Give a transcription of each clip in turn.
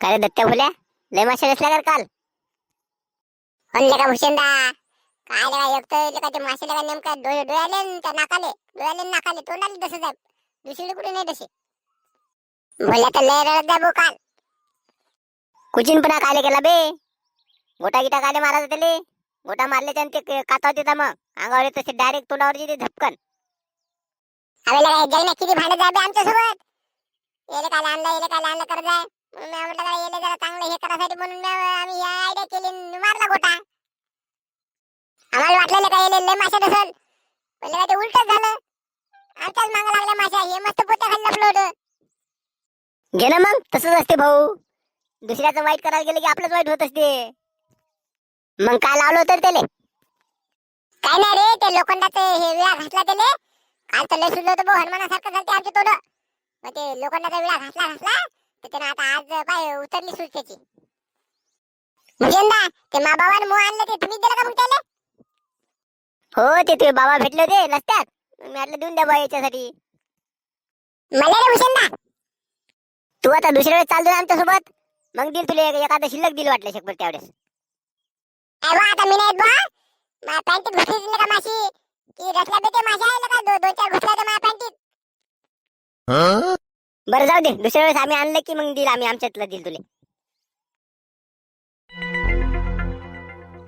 काय रे दत्त्या भोल्या लय माशा दिसल्या तर काल. म्हणले का भूषणदा काय लगा एक तर लगा ते मासे लगा नेमका डोळे डोळ्याले न त्या नाकाले डोळ्याले न नाकाले तोंडाले तसं जाय दुसरीकडे कुठे नाही तसे. भोल्या तर लय रडत जाय भाऊ काल. कुचिनपणा काले केला बे. गोटा गिटा काले मारायचा त्याले. गोटा मारल्याच्या ते क- काता होते मग. अंगावर तसे डायरेक्ट तोंडावर येते झपकन अरे लगा जाईना किती भांडत जाय बे आमच्यासोबत येले काय आणलं येले काय आणलं करत जाय. म्हणून मी म्हटलं काय येले जरा चांगलं हे करासाठी म्हणून मी आम्ही या आयडिया केली न मारला गोटा. आम्हाला वाटलेलं काय येले लय माशा नसल पण काय ते उलटच झालं. आमच्याच मागं लागल्या माशा हे मस्त पोत्या घे ना मग तसंच असते भाऊ. दुसऱ्याचं वाईट करायला गेलं की आपलंच वाईट होत असते. मग काय लावलं होतं रे त्याले? काय नाही रे ते लोखंडाचं हे विळा घातला त्याले. काल तर लय सुद्धा होतं भाऊ हनुमानासारखं झालं ते आमचे तोड. मग ते लोखंडाचा विळा घातला घातला तर त्यानं आता आज पाय उतरली सूट त्याची म्हणजे ना ते मा बाबाने मोह आणलं ते तुम्ही दिलं का मग त्याले? हो ते तुझे बाबा भेटले होते रस्त्यात. मी म्हटलं देऊन द्या बा याच्यासाठी. मला रे भूषणदा. तू आता दुसऱ्या वेळेस चालतो ना आमच्यासोबत मग दिल तुला एक- एखादं शिल्लक दिल वाटलं शकभर त्यावेळेस. अरे बा आता मी नाही बा माझ्या पॅन्टीत घुसली दिली का माशी? की रसल्या बेटे माशी आहे का? दो- दोन चार घुसल्या तर माझ्या पॅन्टीत. बरं जाऊ दे. दुसऱ्या वेळेस आम्ही आणलं की मग दिल आम्ही आमच्यातलं दिल तुले.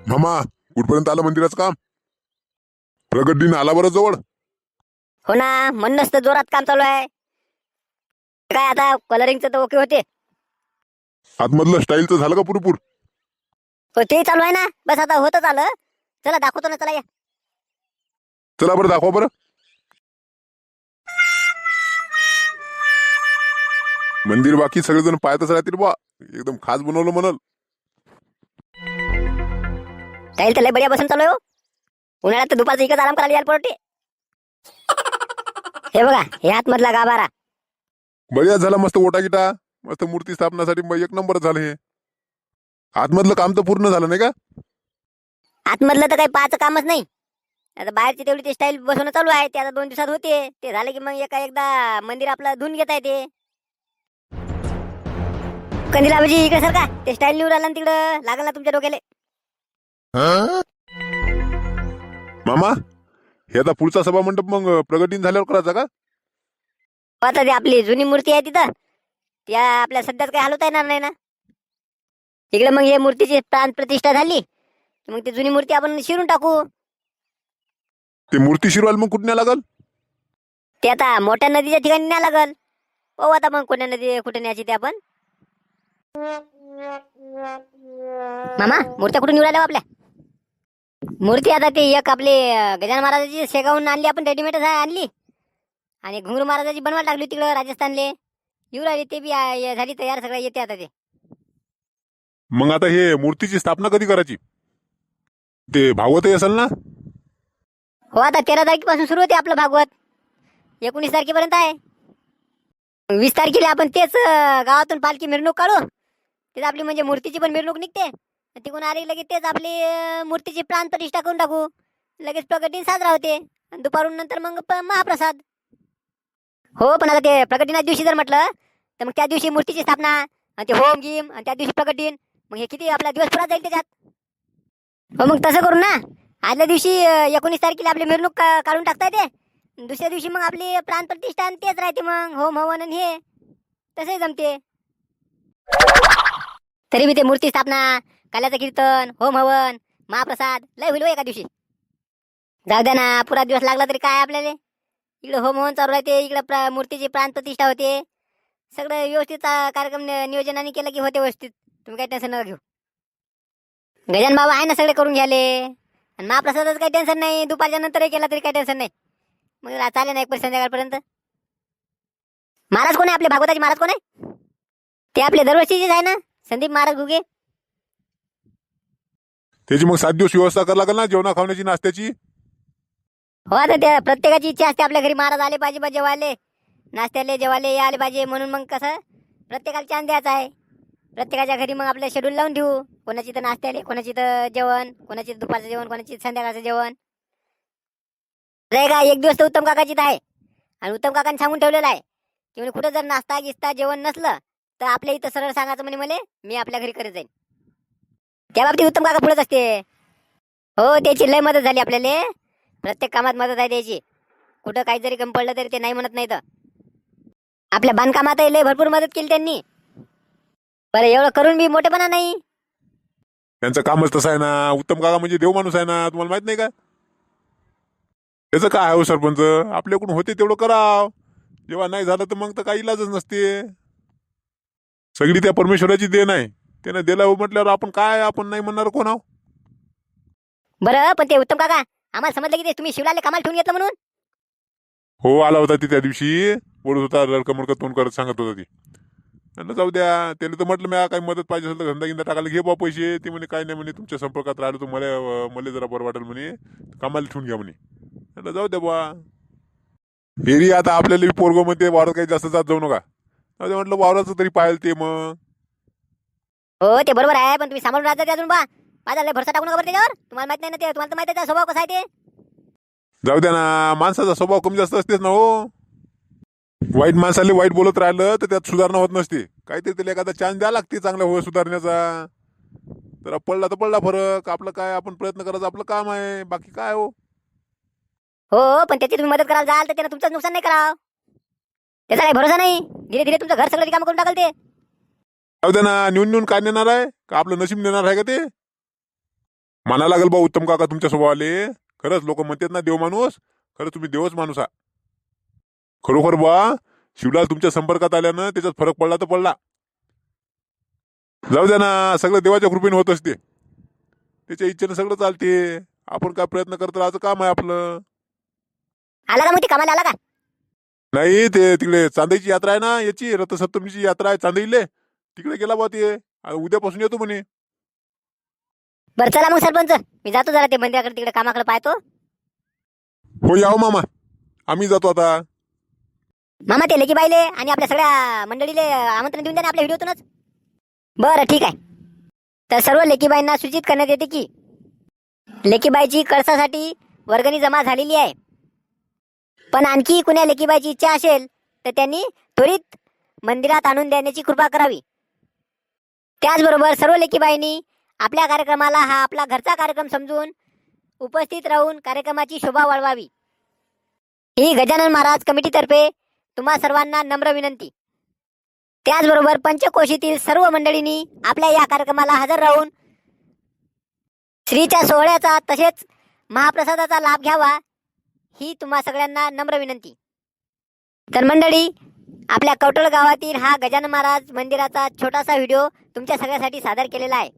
मामा कुठपर्यंत आलं मंदिराचं काम? प्रगट दिन आला बरं जवळ. हो ना म्हणूनच तर जोरात काम चालू आहे. काय आता कलरिंगचं तर ओके होते. आतमधलं स्टाईलचं झालं का पुरेपूर? हो ते चालू आहे ना. बस आता होतच आलं. चला दाखवतो ना चला या. चला बरं दाखवा बरं. मंदिर बाकी सगळेजण पाहतच राहतील बा एकदम खास बनवलं म्हणल. काही तर लय बढिया बसून चालू आहे हो. उन्हाळ्यात तर दुपारचं इकडे आराम करायला यायला पडते हे बघा हे आतमधला गाभारा. बढिया झाला मस्त ओटा गिटा मस्त मूर्ती स्थापनासाठी मग एक नंबर झालं हे. आतमधलं काम तर पूर्ण झालं नाही का? आतमधलं तर काही पाहायचं कामच नाही. आता बाहेरची तेवढी ते स्टाईल बसवणं चालू आहे. ते आता दोन दिवसात होते. ते झाले की मग एका एकदा मंदिर आपलं धुवून घेता येते. कंदिलाबाजी इकडे सर का? ते स्टाईल निवड आला तिकडं लागल ना तुमच्या डोक्याला. मामा हे आता पुढचा सभा मंडप मग प्रगट दिन झाल्यावर करायचा का? आता ती आपली जुनी मूर्ती आहे तिथं. त्या आपल्या सध्याच काही हलवता येणार नाही ना. तिकडे मग हे मूर्तीची प्राण प्रतिष्ठा झाली. की मग ती जुनी मूर्ती आपण शिरून टाकू. ते मूर्ती शिरवायला मग कुठं लागल? ते आता मोठ्या नदीच्या ठिकाणी न्या लागल. हो आता मग कोण्या नदी कुठे न्यायची ते आपण. मामा मूर्त्या कुठून निवडाल्या हो आपल्या? मूर्ती आता ते एक आपली अं, गजानन महाराजाची शेगावून आणली आपण रेडीमेड आणली. आणि घुंगरू महाराजाची बनवायला टाकली तिकडं राजस्थानले. येऊ राहिली ते बी झाली तयार सगळं येते आता ते. मग आता हे मूर्तीची स्थापना कधी करायची? ते भागवतही असेल ना? हो आता तेरा तारखेपासून सुरू होते आपलं भागवत. एकोणीस तारखेपर्यंत आहे. वीस तारखेला आपण तेच गावातून पालखी मिरवणूक काढू. तेच आपली म्हणजे मूर्तीची पण मिरवणूक निघते. आणि तिकडून आली लगेच तेच आपली मूर्तीची प्राण प्रतिष्ठा करून टाकू. लगेच प्रगट दिन साजरा होते. आणि दुपारून नंतर मग महाप्रसाद. हो पण आता ते प्रगट दिवशी जर म्हटलं तर मग त्या दिवशी मूर्तीची स्थापना आणि ते होम गिम आणि त्या दिवशी प्रगट दिन मग हे किती आपला दिवस पुरा जाईल त्याच्यात? हो मग तसं करू ना. आदल्या दिवशी एकोणीस तारखेला आपली मिरवणूक का- काढून टाकता येते दुसऱ्या दिवशी मग आपली प्राण प्रतिष्ठा आणि तेच राहते मग होम हवन आणि हे. तसंही जमते. तरी मी ते मूर्ती स्थापना काल्याचं कीर्तन होम हवन महाप्रसाद लय होईल हो एका दिवशी. जाऊ द्या ना पुरा दिवस लागला तरी काय आपल्याला? इकडे होम हवन चालू राहते इकडे प्रा मूर्तीची प्राण प्रतिष्ठा होते. सगळं व्यवस्थित कार्यक्रम नियोजनाने केलं की होते व्यवस्थित. तुम्ही काही टेन्शन नका घेऊ. गजान बाबा आहे ना सगळे करून घ्याले आणि महाप्रसादाचं काही टेन्शन नाही दुपारच्या नंतरही केला तरी काही टेन्शन नाही. मग चालेल ना एक पर्यंत संध्याकाळपर्यंत. महाराज कोण आहे आपले? भागवताचे महाराज कोण आहे? ते आपले दरवर्षीचेच आहे ना? संदीप महाराज घुगे. त्याची मग सात दिवस व्यवस्था करावं लागेल ना जेवणा खावण्याची नाश्त्याची? हो आता त्या प्रत्येकाची इच्छा असते आपल्या घरी महाराज आले पाहिजे बा जेवायले. नाश्त्याले जेवायले हे आले पाहिजे म्हणून मग कसं? प्रत्येकाला चान्स द्यायचा आहे. प्रत्येकाच्या घरी मग आपलं शेड्यूल लावून ठेवू. कोणाची तर नाश्त्याले कोणाची तर जेवण कोणाची तर दुपारचं जेवण कोणाची संध्याकाळचं जेवण. रे का एक दिवस तर उत्तम काकाचीच आहे. आणि उत्तम काकाने सांगून ठेवलेलं आहे की म्हणजे कुठं जर नाश्ता गिस्ता जेवण नसलं तर आपल्या इथं सरळ सांगायचं म्हणे मला मी आपल्या घरी करत जाईन. त्या बाबतीत उत्तम काका पुढेच असते. हो त्याची लय मदत झाली आपल्याला. प्रत्येक कामात मदत आहे त्याची. कुठं काही जरी कमी पडलं तरी ते नाही म्हणत नाही तर आपल्या बांधकामात लय भरपूर मदत केली त्यांनी. बरं एवढं करून बी मोठेपणा नाही. त्यांचं कामच तसं आहे ना. उत्तम काका म्हणजे देव माणूस आहे ना. तुम्हाला माहीत नाही का? त्याचं काय हो सरपंच? आपल्याकडून होते तेवढं कराव. जेव्हा नाही झालं तर मग तर काही इलाजच नसते. सगळी त्या परमेश्वराची देण आहे. त्यानं दिलं म्हटल्यावर आपण काय आपण नाही म्हणणार कोण आहो बरं पण ते उत्तम काका आम्हाला समजलं की ते तुम्ही शिवलाले कामाला ठेवून घेतलं म्हणून? हो आला होता ती त्या दिवशी. बोलत होता लडकं मडकं तोंड करत सांगत होता ती. म्हणलं जाऊ द्या. त्याला तर म्हटलं मी काही मदत पाहिजे असेल तर धंदा गिंदा टाकायला घे बा पैसे. ते म्हणे काय नाही म्हणे तुमच्या संपर्कात राहिलो तर मला मला जरा बरं वाटेल म्हणे. कामाला ठेवून घ्या म्हणे. म्हणलं जाऊ द्या बा. एरी आता आपल्याला बी पोरगो मध्ये वावरात काही जास्त जात जाऊ नका. द्या म्हटलं वावराचं तरी पाहिलं ते मग. हो ते बरोबर आहे पण तुम्ही सांभाळून राहता ते अजून बा. माझा लय भरसा टाकू नका बरं त्याच्यावर. तुम्हाला माहीत नाही ना ते तुम्हाला तर माहीत आहे त्याचा स्वभाव कसा आहे ते. जाऊ द्या ना माणसाचा स्वभाव कमी जास्त असतेच ना हो. वाईट माणसाला वाईट बोलत राहिलं तर त्यात सुधारणा होत नसते. काहीतरी त्याला एखादा चान्स द्या लागते चांगल्या हो सुधारण्याचा. जरा पडला तर पडला फरक आपलं काय आपण प्रयत्न करायचं आपलं काम आहे बाकी काय हो. हो हो, पण त्याची तुम्ही मदत करायला जाल तर त्यानं तुमचं नुकसान नाही करावं. त्याचा काही भरोसा नाही. धीरे धीरे तुमचं घर सगळं काम करून टाकल ते. जाऊ द्या ना नेऊन नेऊन काय नेणार आहे? का आपलं नशीब नेणार आहे का ते? म्हणा लागेल बा उत्तम काका तुमच्या स्वभावाले. खरंच लोक म्हणतात ना देव माणूस. खरंच तुम्ही देवच माणूस आहात खरोखर बा शिवलाल तुमच्या संपर्कात आल्यानं त्याच्यात फरक पडला तर पडला. जाऊ द्या ना सगळं देवाच्या कृपेने होत असते. त्याच्या इच्छेनं सगळं चालते. आपण काय प्रयत्न करत राहायचं काम आहे आपलं. आला का मग ते कामाला आला का? नाही ते तिकडे चांदईची यात्रा आहे ना याची रथसप्तमीची यात्रा आहे चांदईले. तिकडे गेला बा ते. आ, उद्यापासून येतो म्हणे. बरं चला मग सरपंच. मी जातो जरा ते मंदिराकडे तिकडे कामाकडे पाहतो. हो याव मामा. आम्ही जातो आता. मामा ते लेकी बाईले आणि आपल्या सगळ्या मंडळीले आमंत्रण देऊन द्या ना आपल्या व्हिडिओतूनच. बरं ठीक आहे. तर सर्व लेकीबाईंना सूचित करण्यात येते की लेकीबाईची कळसासाठी वर्गणी जमा झालेली आहे. पण आणखी कुण्या लेकीबाईची इच्छा असेल तर त्यांनी त्वरित मंदिरात आणून देण्याची कृपा करावी. त्याचबरोबर सर्व लेकीबाईंनी आपल्या कार्यक्रमाला हा आपला घरचा कार्यक्रम समजून उपस्थित राहून कार्यक्रमाची शोभा वाढवावी. ही गजानन महाराज कमिटीतर्फे तुम्हा सर्वांना नम्र विनंती. त्याचबरोबर पंचकोशीतील सर्व मंडळींनी आपल्या या कार्यक्रमाला हजर राहून श्रीच्या सोहळ्याचा तसेच महाप्रसादाचा लाभ घ्यावा ही तुम्हा सगळ्यांना नम्र विनंती. तर मंडळी आपल्या कवटळ गावातील हा गजानन महाराज मंदिराचा छोटासा व्हिडिओ तुमच्या सगळ्यासाठी सादर केलेला आहे.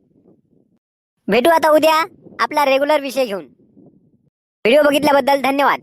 भेटू आता उद्या आपला रेग्युलर विषय घेऊन. व्हिडिओ बघितल्याबद्दल धन्यवाद.